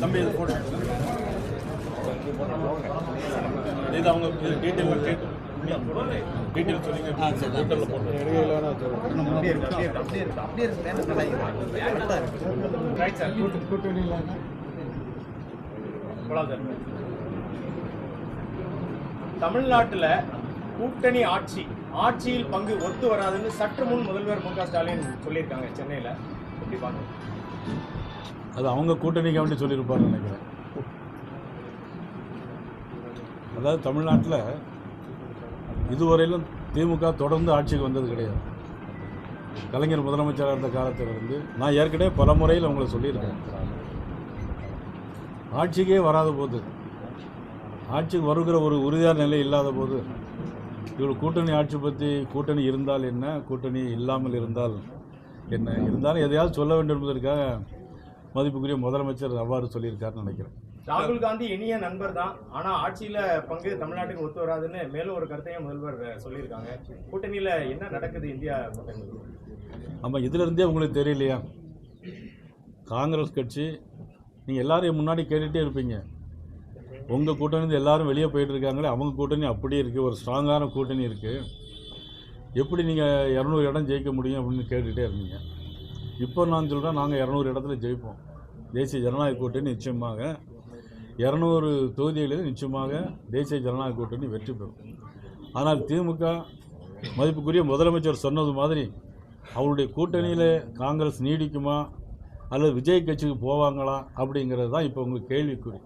தம்பி இது அவங்க டீட்டெயில் கேட்டு டீட்டெயில் சொன்னீங்க டீட்டெயிலில் போட்டு அப்படியே இருக்கு அப்படியே இருக்கு அப்படியே இருக்கு ரைட் சார் போலாம் சார் தமிழ்நாட்டில் கூட்டணி ஆட்சி ஆட்சியில் பங்கு ஒத்து வராதுன்னு சற்று முன் முதல்வர் மு க ஸ்டாலின் சொல்லியிருக்காங்க சென்னையில். எப்படி பாருங்க அது அவங்க கூட்டணிக்கு வேண்டி சொல்லியிருப்பாருன்னு நினைக்கிறேன். அதாவது தமிழ்நாட்டில் இதுவரையிலும் திமுக தொடர்ந்து ஆட்சிக்கு வந்தது கிடையாது. கலைஞர் முதலமைச்சராக இருந்த காலத்திலிருந்து நான் ஏற்கனவே பல முறையில் அவங்களை சொல்லியிருக்கேன். ஆட்சிக்கே வராத போது ஆட்சிக்கு வருகிற ஒரு உறுதியான நிலை இல்லாத போது இவ்வளோ கூட்டணி ஆட்சி பற்றி கூட்டணி இருந்தால் என்ன? கூட்டணி இல்லாமல் இருந்தால் என்ன? இருந்தாலும் எதையாவது சொல்ல வேண்டும் என்பதற்காக மதிப்புக்குரிய முதலமைச்சர் அவ்வாறு சொல்லியிருக்காருன்னு நினைக்கிறேன். ராகுல் காந்தி இனிய நண்பர் தான். ஆனா ஆட்சியில பங்கு தமிழ்நாட்டுக்கு ஒத்து வராதுன்னு மேலும் ஒரு கருத்தையும் முதல்வர் சொல்லியிருக்காங்க. கூட்டணியில என்ன நடக்குது இந்தியா ஆமாம் இதிலிருந்தே உங்களுக்கு தெரியலையா? காங்கிரஸ் கட்சி நீங்கள் எல்லாரும் முன்னாடி கேட்டுகிட்டே இருப்பீங்க. உங்கள் கூட்டணி எல்லாரும் வெளியே போயிட்டு இருக்காங்களே அவங்க கூட்டணி அப்படியே இருக்குது ஒரு ஸ்ட்ராங்கான கூட்டணி இருக்குது எப்படி நீங்கள் இரநூறு இடம் ஜெயிக்க முடியும் அப்படின்னு கேட்டுகிட்டே இருந்தீங்க. இப்போ நான் சொல்கிறேன் நாங்கள் இரநூறு இடத்துல ஜெயிப்போம். தேசிய ஜனநாயக கூட்டணி நிச்சயமாக இரநூறு தொகுதிகளில் நிச்சயமாக தேசிய ஜனநாயக கூட்டணி வெற்றி பெறும். ஆனால் திமுக மதிப்புக்குரிய முதலமைச்சர் சொன்னது மாதிரி அவருடைய கூட்டணியில் காங்கிரஸ் நீடிக்குமா அல்லது விஜய் கட்சிக்கு போவாங்களா அப்படிங்கிறது தான் இப்போ உங்களுக்கு கேள்விக்குறி.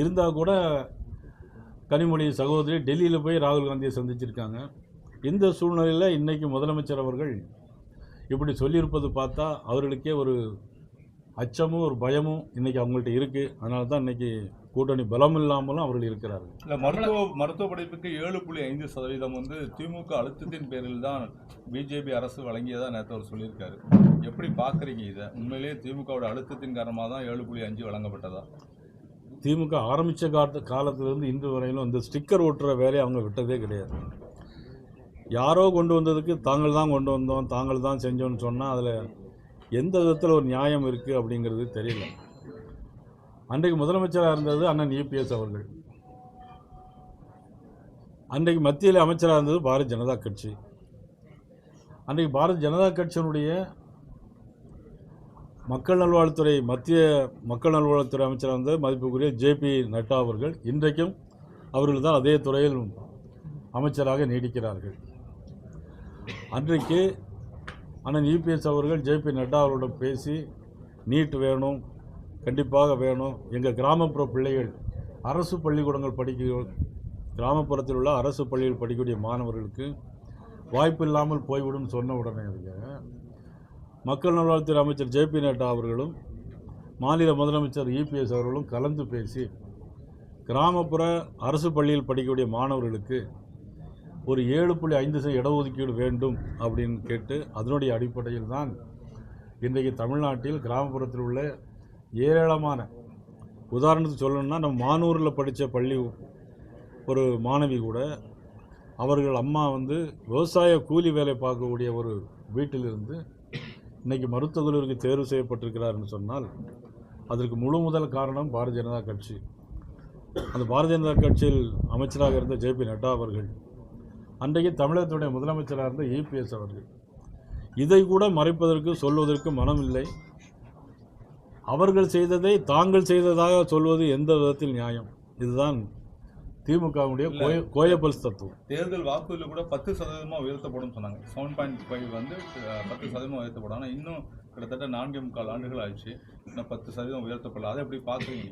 இருந்தால் கூட கனிமொழி சகோதரி டெல்லியில் போய் ராகுல் காந்தியை சந்திச்சிருக்காங்க. இந்த சூழ்நிலையில் இன்றைக்கி முதலமைச்சர் அவர்கள் இப்படி சொல்லியிருப்பது பார்த்தா அவர்களுக்கே ஒரு அச்சமும் ஒரு பயமும் இன்றைக்கி அவங்கள்ட்ட இருக்குது அதனால தான் இன்றைக்கி கூட்டணி பலம் இல்லாமலும் அவர்கள் இருக்கிறார்கள். இல்லை மருத்துவ மருத்துவ படிப்புக்கு ஏழு புள்ளி ஐந்து சதவீதம் வந்து திமுக அழுத்தத்தின் பேரில் தான் பிஜேபி அரசு வழங்கியதாக நேற்று அவர் சொல்லியிருக்காரு. எப்படி பார்க்குறீங்க இதை? உண்மையிலேயே திமுகவோட அழுத்தத்தின் காரணமாக தான் ஏழு புள்ளி அஞ்சு வழங்கப்பட்டதா? திமுக ஆரம்பித்த காலத்து காலத்திலேருந்து இன்று வரையிலும் இந்த ஸ்டிக்கர் ஓட்டுற வேலையை அவங்க விட்டதே கிடையாது. யாரோ கொண்டு வந்ததுக்கு தாங்கள் தான் கொண்டு வந்தோம் தாங்கள் தான் செஞ்சோம்னு சொன்னால் அதில் எந்த விதத்தில் ஒரு நியாயம் இருக்குது அப்படிங்கிறது தெரியல. அன்றைக்கு முதலமைச்சராக இருந்தது அண்ணன் இபிஎஸ் அவர்கள். அன்றைக்கு மத்தியில் அமைச்சராக இருந்தது பாரதிய ஜனதா கட்சி. அன்றைக்கு பாரதிய ஜனதா கட்சியினுடைய மக்கள் நல்வாழ்வுத்துறை மத்திய மக்கள் நல்வாழ்வுத்துறை அமைச்சராக இருந்த மதிப்புக்குரிய ஜேபி நட்டா அவர்கள் இன்றைக்கும் அவர்கள் தான் அதே துறையில் அமைச்சராக நீடிக்கிறார்கள். அன்றைக்கு அண்ணன் இபிஎஸ் அவர்கள் ஜேபி நட்டா அவர்களிடம் பேசி நீட் வேணும் கண்டிப்பாக வேணும். எங்கள் கிராமப்புற பிள்ளைகள் அரசு பள்ளிக்கூடங்கள் படிக்க கிராமப்புறத்தில் உள்ள அரசு பள்ளியில் படிக்கக்கூடிய மாணவர்களுக்கு வாய்ப்பு இல்லாமல் போய்விடும் சொன்ன உடனே மக்கள் நல்வாழ்வுத்துறை அமைச்சர் ஜேபி நட்டா அவர்களும் மாநில முதலமைச்சர் இபிஎஸ் அவர்களும் கலந்து பேசி கிராமப்புற அரசு பள்ளியில் படிக்கக்கூடிய மாணவர்களுக்கு ஒரு ஏழு புள்ளி ஐந்து சதவீத இடஒதுக்கீடு வேண்டும் அப்படின்னு கேட்டு அதனுடைய அடிப்படையில் தான் இன்றைக்கு தமிழ்நாட்டில் கிராமப்புறத்தில் உள்ள ஏராளமான உதாரணத்துக்கு சொல்லணும்னா நம்ம மானூரில் படித்த பள்ளி ஒரு மாணவி கூட அவர்கள் அம்மா வந்து விவசாய கூலி வேலை பார்க்கக்கூடிய ஒரு வீட்டிலிருந்து இன்றைக்கி மருத்துவக்கல்லூரிக்கு தேர்வு செய்யப்பட்டிருக்கிறார்னு சொன்னால் அதற்கு முழு முதல் காரணம் பாரதிய ஜனதா கட்சி. அந்த பாரதிய ஜனதா கட்சியில் அமைச்சராக இருந்த ஜேபி நட்டா அவர்கள் அன்றைக்கு தமிழகத்துடைய முதலமைச்சராக இருந்த இபிஎஸ் அவர்கள். இதை கூட மறைப்பதற்கு சொல்வதற்கு மனமில்லை. அவர்கள் செய்ததை தாங்கள் செய்ததாக சொல்வது எந்த விதத்தில் நியாயம்? இதுதான் திமுகவுடைய கோய கோயபல்ஸ் தத்துவம். தேர்தல் வாக்குறுதியில் கூட பத்து சதவீதமாக உயர்த்தப்படும் சொன்னாங்க. செவன் பாயிண்ட் ஃபைவ் வந்து பத்து சதவீதம் உயர்த்தப்படும். ஆனால் இன்னும் கிட்டத்தட்ட நான்கே முக்கால் ஆண்டுகள் ஆயிடுச்சு. இன்னும் பத்து சதவீதம் உயர்த்தப்படல. அதை எப்படி பார்க்குறீங்க?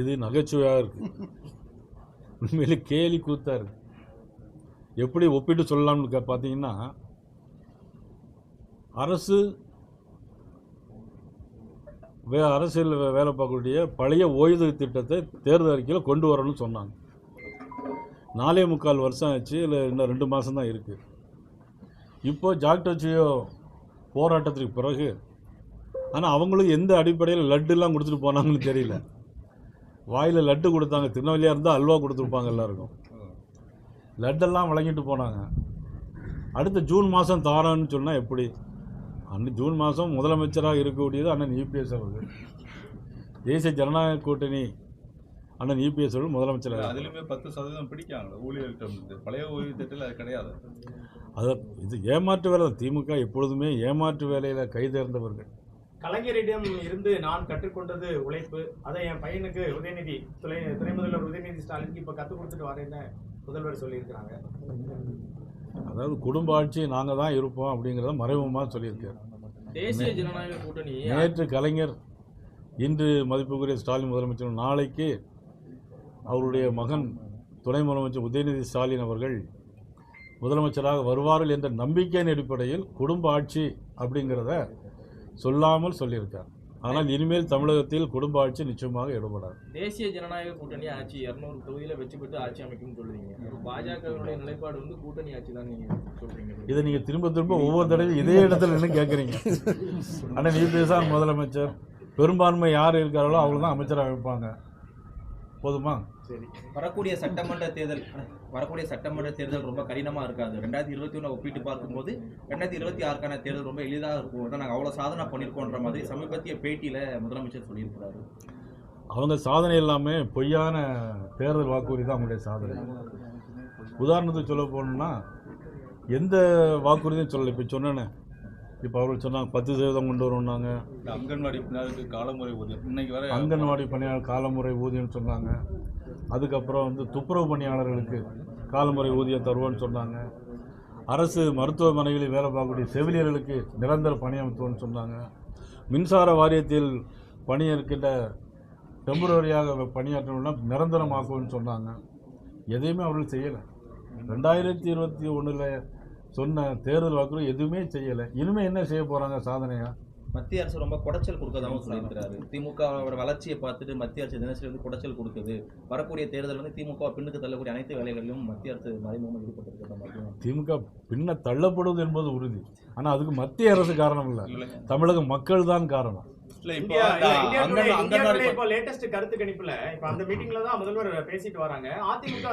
இது நகைச்சுவையாக இருக்கு. உண்மையிலே கேலி கூத்தா இருக்கு. எப்படி ஒப்பிட்டு சொல்லலாம்னு பார்த்தீங்கன்னா அரசு வே அரசியல் வேலை பார்க்கக்கூடிய பழைய ஓய்வூதிய திட்டத்தை தேர்தல் அறிக்கையில் கொண்டு வரணும்னு சொன்னாங்க. நாலே முக்கால் வருஷம் ஆச்சு இல்லை இன்னும் ரெண்டு மாதம் தான் இருக்குது இப்போ ஜாக்டோச்சியோ போராட்டத்துக்கு பிறகு ஆனால் அவங்களும் எந்த அடிப்படையில் லட்டுலாம் கொடுத்துட்டு போனாங்கன்னு தெரியல. வாயில் லட்டு கொடுத்தாங்க திருநெல்வேலியாக இருந்தால் அல்வா கொடுத்துருப்பாங்க எல்லாருக்கும். லட்டெல்லாம் வழங்கிட்டு போனாங்க. அடுத்த ஜூன் மாதம் தாரன்னு சொன்னால் எப்படி? அன்னைக்கு ஜூன் மாதம் முதலமைச்சராக இருக்கக்கூடியது அண்ணன் இபிஎஸ் அவர்கள். தேசிய ஜனநாயக கூட்டணி அண்ணன் இபிஎஸ் அவர்கள் முதலமைச்சராக அதுலயுமே பத்து சதவீதம் பிடிக்காங்க ஊழியர்கிட்ட இருந்து பழைய ஓய்வு திட்டத்தில் அது கிடையாது. அதை இது ஏமாற்று வேலை தான். திமுக எப்பொழுதுமே ஏமாற்று வேலையில் கைதேர்ந்தவர்கள் கலைஞரிடம் இருந்து நான் கற்றுக்கொண்டது உழைப்பு. அதை என் பையனுக்கு உதயநிதி துணை துணை முதல்வர் உதயநிதி ஸ்டாலினுக்கு இப்ப கற்றுக் கொடுத்துட்டு வரேன்னு முதல்வர் சொல்லியிருக்கிறாங்க. அதாவது குடும்ப ஆட்சி நாங்கள் தான் இருப்போம் அப்படிங்கிறத மறைமுகமாக சொல்லியிருக்காரு. தேசிய ஜனநாயக கூட்டணி நேற்று கலைஞர் இன்று மதிப்புக்குரிய ஸ்டாலின் முதலமைச்சர் நாளைக்கு அவருடைய மகன் துணை முதலமைச்சர் உதயநிதி ஸ்டாலின் அவர்கள் முதலமைச்சராக வருவார்கள் என்ற நம்பிக்கையின் அடிப்படையில் குடும்ப ஆட்சி அப்படிங்கிறத சொல்லாமல் சொல்லியிருக்கார். ஆனால் இனிமேல் தமிழகத்தில் குடும்ப ஆட்சி நிச்சயமாக ஈடுபடாது தேசிய ஜனநாயக கூட்டணி ஆட்சி இருநூறு தொகுதியில வெற்றி பெற்று ஆட்சி அமைக்கும்னு சொல்றீங்க. பாஜகவினுடைய நிலைப்பாடு வந்து கூட்டணி ஆட்சி தான் நீங்க சொல்றீங்க. இதை நீங்கள் திரும்ப திரும்ப ஒவ்வொரு தடவையும் இதே இடத்துல நின்று கேட்குறீங்க ஆனால் நீ பேசான் முதலமைச்சர் பெரும்பான்மை யார் இருக்காங்களோ அவங்க தான் அமைச்சராக வைப்பாங்க போதுமா? சரி. வரக்கூடிய சட்டமன்ற தேர்தல் வரக்கூடிய சட்டமன்ற தேர்தல் ரொம்ப கடினமா இருக்காது. ரெண்டாயிரத்தி இருபத்தி ஒன்று ஒப்பிட்டு பார்க்கும்போது ரெண்டாயிரத்தி இருபத்தி ஆறுக்கான தேர்தல் ரொம்ப எளிதாக இருக்கும். ஏன்னா நாங்கள் அவ்வளோ சாதனை பண்ணியிருக்கோன்ற மாதிரி சமீபத்திய பேட்டியில முதலமைச்சர் சொல்லியிருக்கிறாரு. அவங்க சாதனை எல்லாமே பொய்யான தேர்தல் வாக்குறுதி தான் அவங்களுடைய சாதனை. உதாரணத்துக்கு சொல்ல போகணும்னா எந்த வாக்குறுதியும் சொல்லலை. இப்போ சொன்னேனே இப்போ அவர்கள் சொன்னாங்க பத்து சதவீதம் கொண்டு வருவோம்னாங்க அங்கன்வாடி பின்னாருக்கு காலமுறை ஊதியம். இன்னைக்கு வரை அங்கன்வாடி பணியாளர் காலமுறை ஊதியம் சொன்னாங்க. அதுக்கப்புறம் வந்து துப்புரவு பணியாளர்களுக்கு காலமுறை ஊதியம் தருவோன்னு சொன்னாங்க. அரசு மருத்துவமனைகளில் வேலை பார்க்கக்கூடிய செவிலியர்களுக்கு நிரந்தர பணியமர்த்துவோன்னு சொன்னாங்க. மின்சார வாரியத்தில் பணியிருக்கின்ற டெம்பரரியாக பணியாற்றணும்னா நிரந்தரமாக்குவோன்னு சொன்னாங்க. எதையுமே அவர்கள் செய்யலை. ரெண்டாயிரத்தி இருபத்தி ஒன்றில் சொன்ன தேர்தல் வாக்குறுதி எதுவுமே செய்யலை. இனிமேல் என்ன செய்ய போகிறாங்க சாதனையாக மத்திய அரசு ரொம்ப குடைச்சல் கொடுக்கதாகவும் சொல்லியிருக்கிறாரு. திமுகவோட வளர்ச்சியை பார்த்துட்டு மத்திய அரசு தினசரி வந்து குடைச்சல் கொடுக்குது. வரக்கூடிய தேர்தல் வந்து திமுக பின்னுக்கு தள்ளக்கூடிய அனைத்து வேலைகளிலும் மத்திய அரசு மறைமுகமாக ஈடுபட்டிருக்கிற திமுக பின்ன தள்ளப்படுவது என்பது உறுதி. ஆனால் அதுக்கு மத்திய அரசு காரணம் இல்லை. தமிழக மக்கள் தான் காரணம். கருத்து கணிப்புல இப்ப அந்த மீட்டிங்ல தான் முதல்வர் பேசிட்டு வராங்க. அதிமுக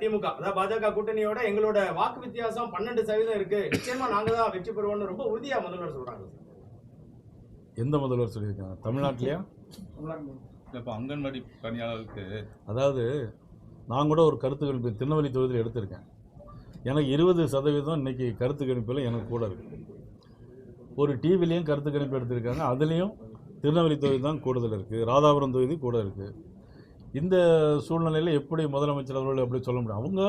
திமுக. அதாவது பாஜக கூட்டணியோட எங்களோட வாக்கு வித்தியாசம் பன்னெண்டு சதவீதம் இருக்கு. நிச்சயமா நாங்க தான் வெற்றி பெறுவோம்னு ரொம்ப உறுதியா முதல்வர் சொல்றாங்க. எந்த முதல்வர் சொல்லியிருக்காங்க? தமிழ்நாட்டிலையா? இப்போ அங்கன்வாடி பணியாளருக்கு அதாவது நான் கூட ஒரு கருத்து கணிப்பு திருநெல்வேலி தொகுதியில் எடுத்திருக்கேன். எனக்கு இருபது சதவீதம் இன்னைக்கு கருத்து கணிப்பில் எனக்கு கூட இருக்கு. ஒரு டிவிலையும் கருத்து கணிப்பு எடுத்திருக்காங்க. அதுலேயும் திருநெல்வேலி தொகுதி தான் கூடுதல் இருக்குது ராதாபுரம் தொகுதி கூட இருக்குது இந்த சூழ்நிலையில் எப்படி முதலமைச்சர் அவர்கள் எப்படி சொல்ல முடியும்? அவங்க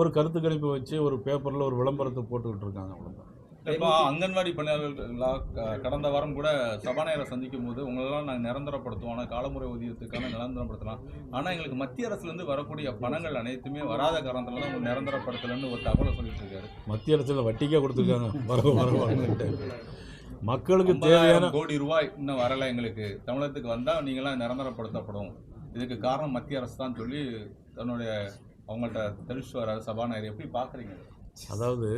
ஒரு கருத்து கணிப்பு வச்சு ஒரு பேப்பரில் ஒரு விளம்பரத்தை போட்டுக்கிட்டு இருக்காங்க அவ்வளோதான் இப்போ அங்கன்வாடி பணியாளர்கள் கடந்த வாரம் கூட சபாநாயகரை சந்திக்கும் போது உங்களெல்லாம் நாங்கள் நிரந்தரப்படுத்துவோம். ஆனால் காலமுறை ஊதியத்துக்கான நிரந்தரப்படுத்தலாம். ஆனால் எங்களுக்கு மத்திய அரசுலேருந்து வரக்கூடிய பணங்கள் அனைத்துமே வராத காரணத்தில் தான் உங்க நிரந்தரப்படுத்தலைன்னு ஒரு தகவலை சொல்லிட்டு இருக்காரு. மத்திய அரசில் வட்டிக்கே கொடுத்துருக்காங்க. வர வரவான்னுட்டு மக்களுக்கு தேவையான கோடி ரூபாய் இன்னும் வரல எங்களுக்கு. தமிழகத்துக்கு வந்தால் நீங்களாம் நிரந்தரப்படுத்தப்படும். இதுக்கு காரணம் மத்திய அரசு தான் சொல்லி தன்னுடைய அவங்கள்ட்ட தெரிவிச்சு வர சபாநாயகர் எப்படி பார்க்குறீங்க அதாவது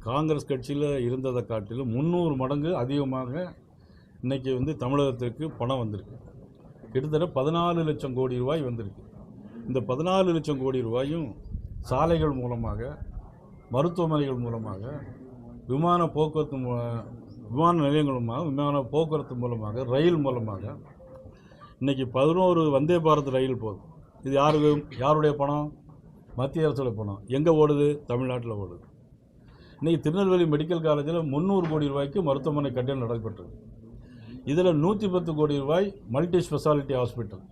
காங்கிரஸ் கட்சியில் இருந்ததை காட்டிலும் முந்நூறு மடங்கு அதிகமாக இன்றைக்கி வந்து தமிழகத்திற்கு பணம் வந்திருக்கு. கிட்டத்தட்ட பதினாலு லட்சம் கோடி ரூபாய் வந்திருக்கு. இந்த பதினாலு லட்சம் கோடி ரூபாயும் சாலைகள் மூலமாக மருத்துவமனைகள் மூலமாக விமான போக்குவரத்து மூ- விமான நிலையங்கள் மூலமாக விமான போக்குவரத்து மூலமாக ரயில் மூலமாக இன்றைக்கி பதினோரு வந்தே பாரத் ரயில் போகுது இது யாருக்கு? யாருடைய பணம்? மத்திய அரசோட பணம். எங்கே ஓடுது? தமிழ்நாட்டில் ஓடுது. இன்றைக்கி திருநெல்வேலி மெடிக்கல் காலேஜில் முந்நூறு கோடி ரூபாய்க்கு மருத்துவமனை கட்டிடம் நடைபெற்றது. இதில் நூற்றி பத்து கோடி ரூபாய் மல்டி ஸ்பெஷாலிட்டி ஹாஸ்பிட்டல்.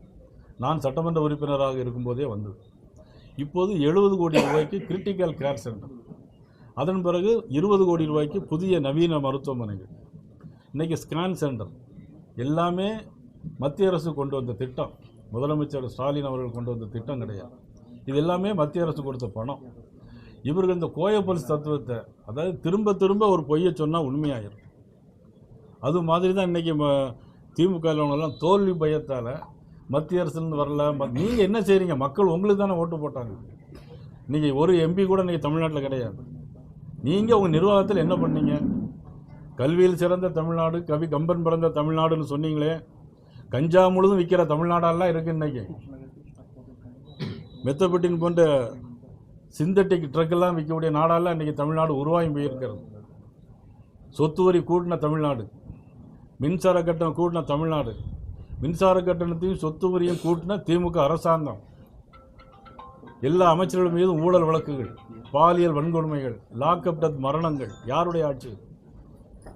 நான் சட்டமன்ற உறுப்பினராக இருக்கும்போதே வந்தது. இப்போது எழுபது கோடி ரூபாய்க்கு கிரிட்டிக்கல் கேர் சென்டர். அதன் பிறகு இருபது கோடி ரூபாய்க்கு புதிய நவீன மருத்துவமனைகள். இன்றைக்கி ஸ்கேன் சென்டர். எல்லாமே மத்திய அரசு கொண்டு வந்த திட்டம் முதலமைச்சர் ஸ்டாலின் அவர்கள் கொண்டு வந்த திட்டம் கிடையாது. இது எல்லாமே மத்திய அரசு கொடுத்த பணம். இவர்கள் இந்த கோயப்பல்ஸ் தத்துவத்தை அதாவது திரும்ப திரும்ப ஒரு பொய்யை சொன்னால் உண்மையாயிரும். அது மாதிரி தான் இன்றைக்கி திமுக தோல்வி பயத்தால் மத்திய அரசுலேருந்து வரல. நீங்கள் என்ன செய்கிறீங்க மக்கள் உங்களுக்கு தானே ஓட்டு போட்டாங்க. நீங்கள் ஒரு எம்பி கூட இன்றைக்கி தமிழ்நாட்டில் கிடையாது. நீங்கள் உங்கள் நிர்வாகத்தில் என்ன பண்ணீங்க? கல்வியில் சிறந்த தமிழ்நாடு கவி கம்பன் பிறந்த தமிழ்நாடுன்னு சொன்னீங்களே கஞ்சா முழுதும் விற்கிற தமிழ்நாடெல்லாம் இருக்குது இன்றைக்கி மெத்தப்பட்டின் போன்ற சிந்தட்டிக் ட்ரக்கெல்லாம் விற்கக்கூடிய நாடெல்லாம் இன்றைக்கி தமிழ்நாடு உருவாகி போயிருக்கிறது. சொத்து வரி கூட்டின தமிழ்நாடு மின்சார கட்டணம் கூட்டின தமிழ்நாடு மின்சார கட்டணத்தையும் சொத்து வரியும் கூட்டின திமுக அரசாங்கம். எல்லா அமைச்சர்கள் மீதும் ஊழல் வழக்குகள் பாலியல் வன்கொடுமைகள் லாக்அப் டெத் மரணங்கள் யாருடைய ஆட்சி?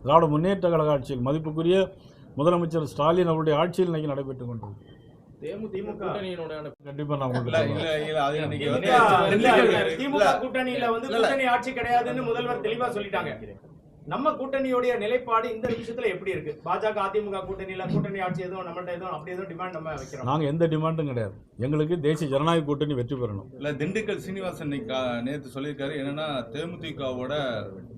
திராவிட முன்னேற்ற கழக ஆட்சியில் மதிப்புக்குரிய முதலமைச்சர் ஸ்டாலின் அவருடைய ஆட்சியில் இன்னைக்கு நடைபெற்றுக் கொண்டிருக்கு. கூட்டணியில வந்து. கூட்டணி ஆட்சி கிடையாதுன்னு முதல்வர் தெளிவா சொல்லிட்டாங்க. நம்ம கூட்டணியோடைய நிலைப்பாடு இந்த நிமிஷத்துல எப்படி இருக்கு? பாஜக அதிமுக கூட்டணியில கூட்டணி ஆட்சி எதுவும் நம்மள்ட்ட எதுவும் அப்படி எதுவும் டிமாண்ட் நம்ம வைக்கிறோம்? நாங்கள் எந்த டிமாண்டும் கிடையாது. எங்களுக்கு தேசிய ஜனநாயக கூட்டணி வெற்றி பெறணும். இல்ல திண்டுக்கல் சீனிவாசன் நேத்து சொல்லியிருக்காரு. என்னன்னா தேமுதிகவோட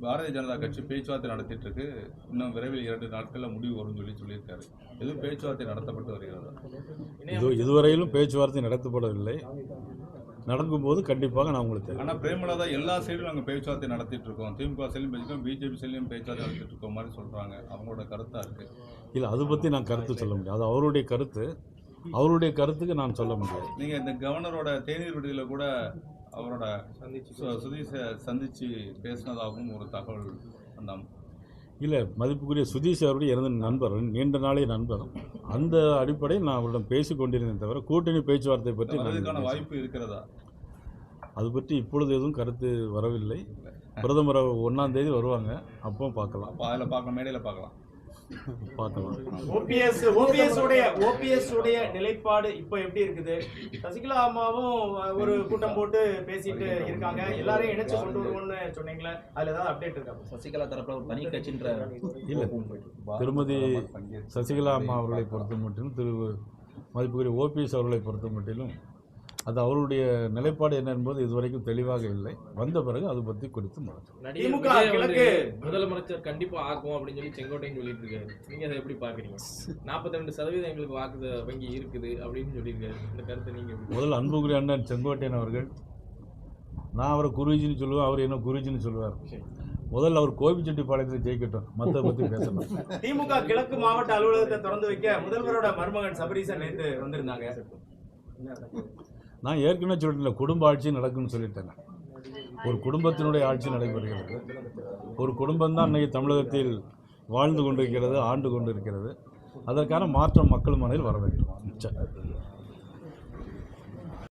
பாரதிய ஜனதா கட்சி பேச்சுவார்த்தை நடத்திட்டு இருக்கு இன்னும் விரைவில் இரண்டு நாட்கள்ல முடிவு வரும்னு சொல்லி சொல்லியிருக்காரு. எதுவும் பேச்சுவார்த்தை நடத்தப்பட்டு வருகிறதா? இது இதுவரையிலும் பேச்சுவார்த்தை நடத்தப்படவில்லை. நடக்கும்போது கண்டிப்பாக நான் உங்களுக்கு தெரியும் ஆனா பிரேமலதா எல்லா சைடும் நாங்க பேச்சுவார்த்தை நடத்திட்டு இருக்கோம் திமுக சைடும் பேசிக்கோம் பிஜேபி சைடும் பேச்சுவார்த்தை நடத்திட்டு இருக்கோம் மாதிரி சொல்றாங்க. அவங்களோட கருத்தா இருக்கு. இல்லை அதை பற்றி நான் கருத்து சொல்ல முடியாது. அது அவருடைய கருத்து. அவருடைய கருத்துக்கு நான் சொல்ல முடியாது. நீங்க இந்த கவர்னரோட தேநீர் விடுதியில கூட அவரோட சு- சுதீஷை சந்திச்சு பேசினதாகவும் ஒரு தகவல் அந்த இல்லை மதிப்புக்குரிய சுதீஷ் அவருடைய எனது நண்பர் நீண்ட நாளைய நண்பர். அந்த அடிப்படையில் நான் அவரிடம் பேசிக் கொண்டிருந்தேன் தவிர கூட்டணி பேச்சுவார்த்தை பற்றி பேச- வாய்ப்பு இருக்கிறதா? அது பற்றி இப்பொழுது எதுவும் கருத்து வரவில்லை. பிரதமர் ஒன்றாம் தேதி வருவாங்க. அப்போ பார்க்கலாம். அதுல பார்க்கலாம் மேடையில பார்க்கலாம். ஓபிஎஸ் ஓபிஎஸ் உடைய ஓபிஎஸ் உடைய நிலைப்பாடு இப்போ எப்படி இருக்குது? சசிகலா அம்மாவும் ஒரு கூட்டம் போட்டு பேசிட்டு இருக்காங்க. எல்லாரையும் இணைச்சு கொண்டு வருவோம்னு சொன்னீங்களே அதுல ஏதாவது அப்டேட் இருக்கா? சசிகலா தரப்புல ஒரு தனி கட்சின்ற இல்லை. திருமதி சசிகலா அம்மா அவர்களை பொறுத்த மட்டிலும் திரு மதிப்புக்குரிய ஓபிஎஸ் அவர்களை பொறுத்த மட்டிலும் அது அவருடைய நிலைப்பாடு என்ன என்பது இதுவரைக்கும் தெளிவாக இல்லை. வந்த பிறகு அது பற்றி குறித்து முதலமைச்சர் கண்டிப்பா ஆக்கும் அப்படின்னு சொல்லி செங்கோட்டையன் சொல்லிட்டு இருக்காரு. நீங்க அதை எப்படி பாக்குறீங்க? 42% சதவீதம் எங்களுக்கு வாக்கு வங்கி இருக்குது அப்படின்னு சொல்லியிருக்காரு. இந்த கருத்தை நீங்க முதல்ல அன்புக்குரிய அண்ணன் செங்கோட்டையன் அவர்கள் நான் அவரை குருஜின்னு சொல்லுவேன் அவர் என்ன குருஜின்னு சொல்லுவார். முதல்ல அவர் கோபிச்செட்டிப்பாளையத்தில் ஜெயிக்கட்டும் மற்றதை பற்றி பேசலாம். திமுக கிழக்கு மாவட்ட அலுவலகத்தை திறந்து வைக்க முதல்வரோட மருமகன் சபரீசன் நேத்து வந்திருந்தாங்க. நான் ஏற்கனவே சொல்லிட்டேன் குடும்ப ஆட்சி நடக்கும்னு சொல்லிட்டேன் ஒரு குடும்பத்தினுடைய ஆட்சி நடைபெறுகிறது. ஒரு குடும்பம் தான் இன்றைக்கி தமிழகத்தில் வாழ்ந்து கொண்டிருக்கிறது ஆண்டு கொண்டிருக்கிறது. அதற்கான மாற்றம் மக்கள் மனதில் வர வேண்டும். நிச்சயம்.